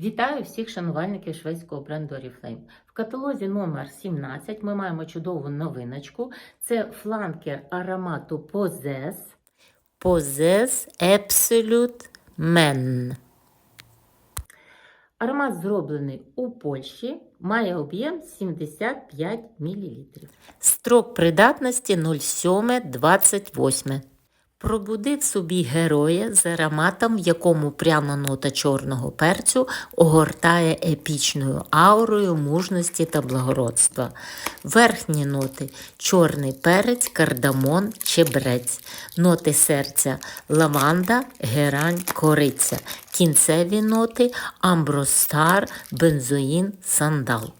Вітаю всіх шанувальників шведського бренду Oriflame. В каталозі номер 17 ми маємо чудову новиночку. Це фланкер аромату Possess. Possess Absolute Men. Аромат зроблений у Польщі, має об'єм 75 мл. Строк придатності 07-28. Пробуди в собі героя з ароматом, в якому пряна нота чорного перцю огортає епічною аурою мужності та благородства. Верхні ноти чорний перець, кардамон, чебрець. Ноти серця лаванда, герань, кориця. Кінцеві ноти амбростар, бензоїн, сандал.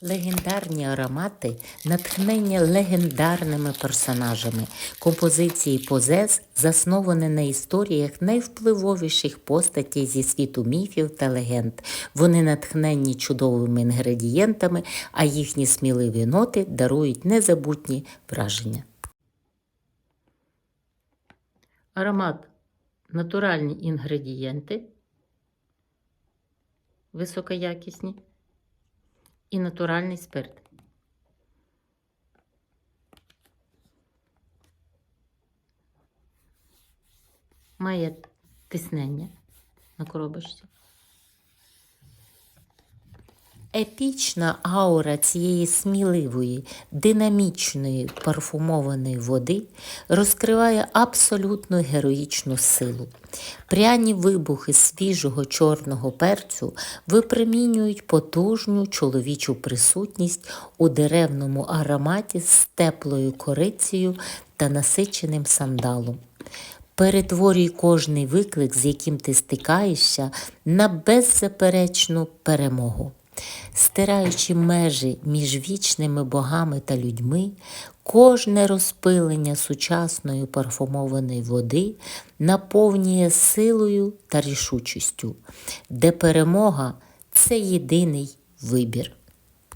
Легендарні аромати натхнення легендарними персонажами. Композиції Позес засновані на історіях найвпливовіших постатей зі світу міфів та легенд. Вони натхненні чудовими інгредієнтами, а їхні сміливі ноти дарують незабутні враження. Аромат натуральні інгредієнти, високоякісні і натуральний спирт. Має тиснення на коробочці. Епічна аура цієї сміливої, динамічної парфумованої води розкриває абсолютно героїчну силу. Пряні вибухи свіжого чорного перцю випромінюють потужну чоловічу присутність у деревному ароматі з теплою корицею та насиченим сандалом. Перетворюй кожний виклик, з яким ти стикаєшся, на беззаперечну перемогу. Стираючи межі між вічними богами та людьми, кожне розпилення сучасної парфумованої води наповнює силою та рішучістю, де перемога це єдиний вибір.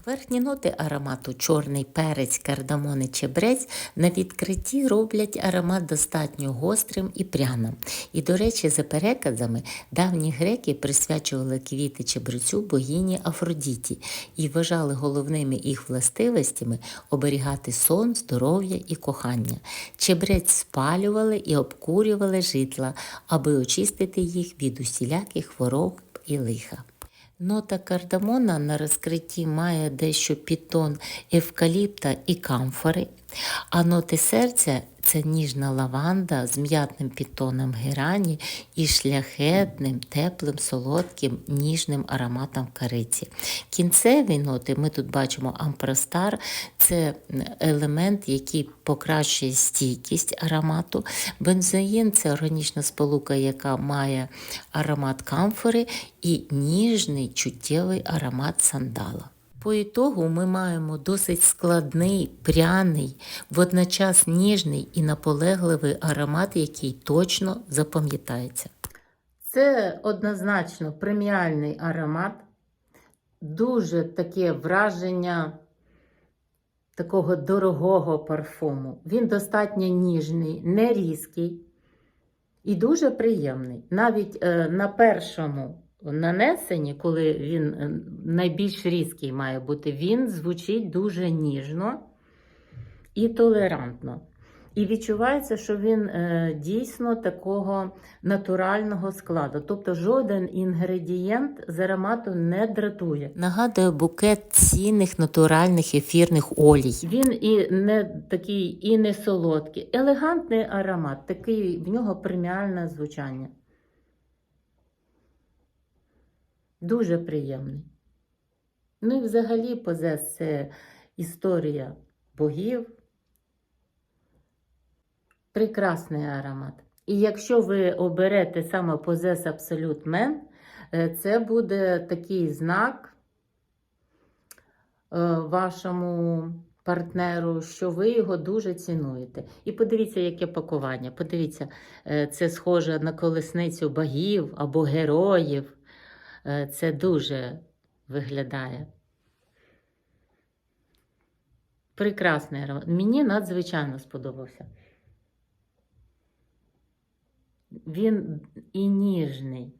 Верхні ноти аромату чорний перець, кардамон і чебрець на відкритті роблять аромат достатньо гострим і пряним. І, до речі, за переказами давні греки присвячували квіти чебрецю богині Афродіті і вважали головними їх властивостями оберігати сон, здоров'я і кохання. Чебрець спалювали і обкурювали житла, аби очистити їх від усіляких хвороб і лиха. Нота кардамона на розкритті має дещо пітон евкаліпта і камфори, а ноти серця це ніжна лаванда з м'ятним підтоном герані і шляхетним, теплим, солодким, ніжним ароматом кориці. Кінцеві ноти ми тут бачимо ампростар, це елемент, який покращує стійкість аромату. Бензоїн це органічна сполука, яка має аромат камфори і ніжний чуттєвий аромат сандала. По ітогу ми маємо досить складний, пряний, водночас ніжний і наполегливий аромат, який точно запам'ятається. Це однозначно преміальний аромат, дуже таке враження такого дорогого парфуму. Він достатньо ніжний, не різкий і дуже приємний. Навіть е, на першому нанесенні, коли він е, найбільш різкий має бути, він звучить дуже ніжно і толерантно. І відчувається, що він е, дійсно такого натурального складу. Тобто жоден інгредієнт з аромату не дратує. Нагадує букет цінних натуральних ефірних олій. Він і не такий, і не солодкий. Елегантний аромат, такий в нього преміальне звучання. Дуже приємний. Ну і взагалі позес це історія богів. Прекрасний аромат. І якщо ви оберете саме Absolute Men, е, це буде такий знак е, вашому партнеру, що ви його дуже цінуєте. І подивіться, яке пакування. Подивіться, е, це схоже на колесницю богів або героїв. Е, Це дуже виглядає. Прекрасний аромат. Мені надзвичайно сподобався. Він і ніжний,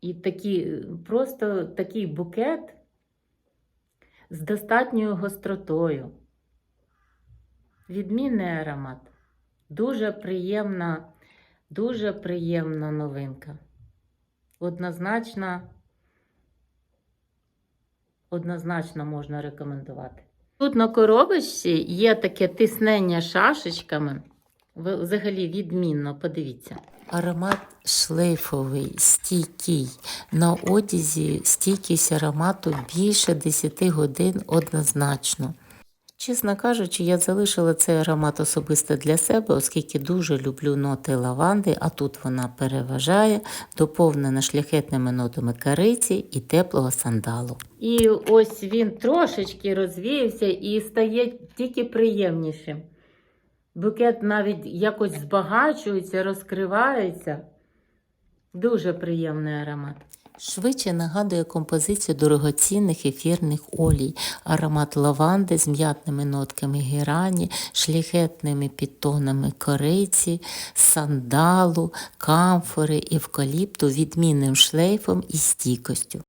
І такі, просто такий букет з достатньою гостротою. Відмінний аромат. Дуже приємна, дуже приємна новинка. Однозначно, однозначно можна рекомендувати. Тут на коробочці є таке тиснення шашечками. Взагалі відмінно, подивіться. Аромат шлейфовий, стійкий. На одязі стійкість аромату більше 10 годин однозначно. Чесно кажучи, я залишила цей аромат особисто для себе, оскільки дуже люблю ноти лаванди, а тут вона переважає, доповнена шляхетними нотами кориці і теплого сандалу. І ось він трошечки розвіявся і стає тільки приємнішим. Букет навіть якось збагачується, розкривається. Дуже приємний аромат. Швидше нагадує композицію дорогоцінних ефірних олій, аромат лаванди з м'ятними нотками герані, шляхетними підтонами кориці, сандалу, камфори, евкаліпту, відмінним шлейфом і стійкостю.